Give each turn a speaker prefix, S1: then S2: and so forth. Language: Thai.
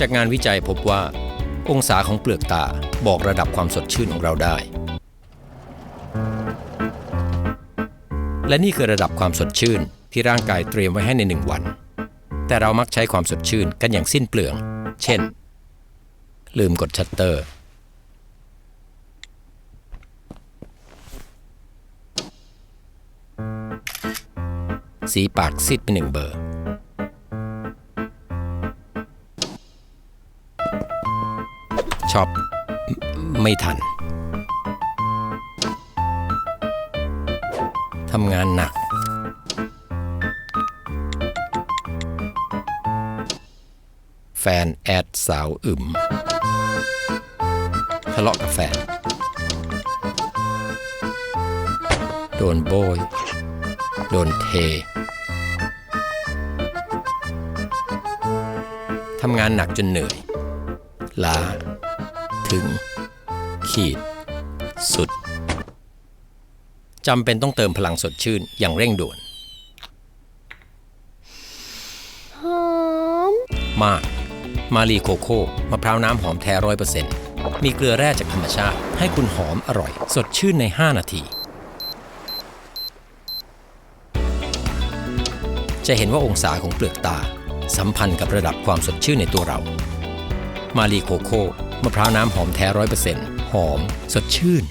S1: จากงานวิจัยพบว่า องศาของเปลือกตาบอกระดับความสดชื่นของเราได้ และนี่คือระดับความสดชื่นที่ร่างกายเตรียมไว้ให้ในหนึ่งวัน แต่เรามักใช้ความสดชื่นกันอย่างสิ้นเปลือง เช่น ลืมกดชัตเตอร์ สีปากซีดไปหนึ่งเบอร์ ช็อปไม่ไม่ทัน ทำงานหนัก แฟนแอดสาวอึมทะเลาะกับแฟน โดนโบย โดนเท ทำงานหนักจนเหนื่อยล้า ถึง ขีด สุดจำเป็นต้องเติมพลังสดชื่นอย่างเร่งด่วน
S2: หอม
S1: มาก มารีโคโค่มะพร้าวน้ำหอมแท้ร้อยเปอร์เซ็นต์มีเกลือแร่จากธรรมชาติ ให้คุณหอมอร่อย สดชื่นใน 5 นาที จะเห็นว่าองศาของเปลือกตา สัมพันธ์กับระดับความสดชื่นในตัวเรา มารีโคโค่ มะพร้าวน้ำหอมแท้ร้อยเปอร์เซ็นต์หอม สดชื่น